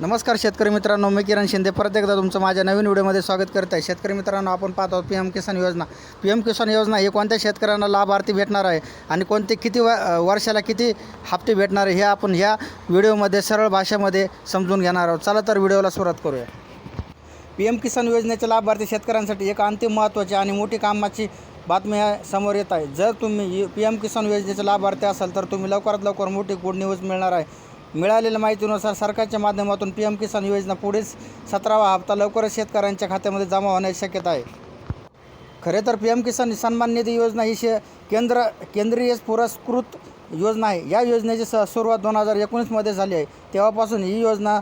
नमस्कार शेतकरी मित्रांनो मी किरण शिंदे. परत एकदा तुमचं माझ्या नवीन व्हिडिओमध्ये स्वागत करत आहे. शेतकरी मित्रांनो आपण पाहत आहोत पी एम किसान योजना. पी एम किसान योजना ही कोणत्या शेतकऱ्यांना लाभार्थी भेटणार आहे आणि कोणते किती व वर्षाला किती हप्ते भेटणार आहे हे आपण ह्या व्हिडिओमध्ये सरळ भाषेमध्ये समजून घेणार आहोत. चला तर व्हिडिओला सुरुवात करूया. पी एम किसान योजनेचे लाभार्थी शेतकऱ्यांसाठी एक अंतिम महत्त्वाची आणि मोठी कामाची बातमी समोर येत आहे. जर तुम्ही पी एम किसान योजनेचे लाभार्थी असाल तर तुम्ही लवकरात लवकर मोठी गुड न्यूज मिळणार आहे. मिळालेल्या माहितीनुसार सरकारच्या माध्यमातून पी एम किसान योजना पुढेच सतरावा हप्ता लवकरच शेतकऱ्यांच्या खात्यामध्ये जमा होण्याची शक्यता आहे. खरे तर पी एम किसान सन्मान निधी योजना ही शे केंद्र केंद्रीय पुरस्कृत योजना आहे. या योजनेची स सुरुवात दोन हजार एकोणीसमध्ये झाली आहे. तेव्हापासून ही योजना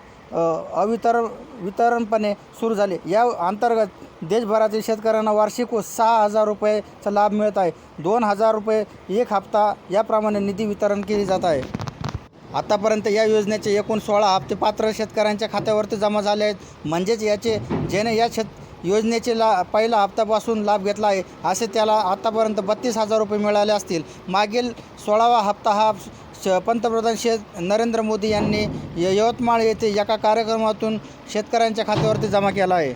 अवितर वितरणपणे सुरू झाली. या अंतर्गत देशभरातील शेतकऱ्यांना वार्षिक सहा हजार रुपयेचा लाभ मिळत आहे. दोन हजार रुपये एक हप्ता याप्रमाणे निधी वितरण केली जात आहे. आतापर्यंत या योजनेचे एकूण सोळा हप्ते पात्र शेतकऱ्यांच्या खात्यावरती जमा झाले आहेत. म्हणजेच याचे ज्याने या शेत योजनेचे ला पहिला हप्त्यापासून लाभ घेतला आहे असे त्याला आतापर्यंत बत्तीस हजार रुपये मिळाले असतील. मागील सोळावा हप्ता हा श पंतप्रधान शे नरेंद्र मोदी यांनी य- यवतमाळ येथे एका कार्यक्रमातून शेतकऱ्यांच्या खात्यावरती जमा केला आहे.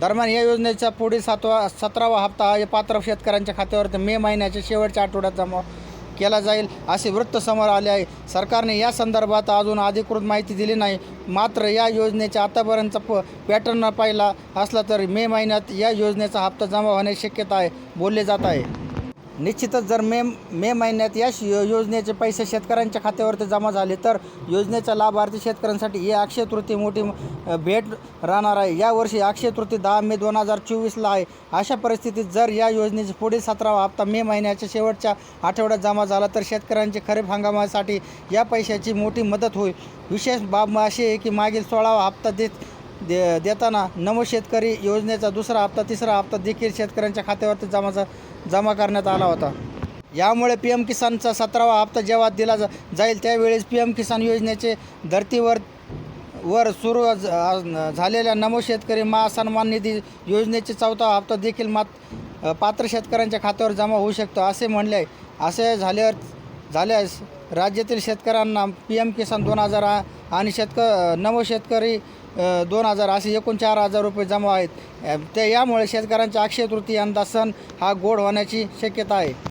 दरम्यान या योजनेचा पुढील सातवा सतरावा हप्ता हा पात्र शेतकऱ्यांच्या खात्यावरती मे महिन्याच्या शेवटच्या आठवड्यात जमा केला जाईल असे वृत्त समोर आले आहे. सरकारने या संदर्भात अजून अधिकृत माहिती दिली नाही. मात्र या योजनेचा आतापर्यंतचा प पॅटर्न पाहिला असला तरी मे महिन्यात या योजनेचा हप्ता जमा होण्याची शक्यता आहे बोलले जात आहे. निश्चितच जर मे मे महिन्यात या श- योजनेचे पैसे शेतकऱ्यांच्या खात्यावरती जमा झाले तर योजनेचा लाभार्थी शेतकऱ्यांसाठी ही अक्षय तृती मोठी भेट राहणार आहे. यावर्षी अक्षय तृती दहा मे दोन हजार चोवीसला आहे. अशा परिस्थितीत जर या योजनेचे पुढील सतरावा हप्ता मे महिन्याच्या शेवटच्या आठवड्यात जमा झाला तर शेतकऱ्यांचे खरीप हंगामासाठी या पैशाची मोठी मदत होईल. विशेष बाब अशी आहे की मागील सोळावा हप्ता देत दे देताना नमो शेतकरी योजनेचा दुसरा हप्ता तिसरा हप्ता देखील शेतकऱ्यांच्या खात्यावरती जमा जमा करण्यात आला होता. यामुळे पी एम किसानचा सतरावा हप्ता जेव्हा दिला जा जाईल त्यावेळेस पी एम किसान योजनेचे धर्तीवर वर सुरू झालेल्या नमो शेतकरी महासन्मान निधी योजनेचे चौथा हप्ता देखील मात पात्र शेतकऱ्यांच्या खात्यावर जमा होऊ शकतो असे म्हणले आहे असे झाल्यावर झाल्यास राज्यातील शेतकऱ्यांना पी एम किसान दोन हजार आणि शेतक नव शेतकरी दोन हजार असे एकूण चार हजार रुपये जमा आहेत. ते यामुळे शेतकऱ्यांच्या अक्षय तृतीय यंदा सण हा गोड होण्याची शक्यता आहे.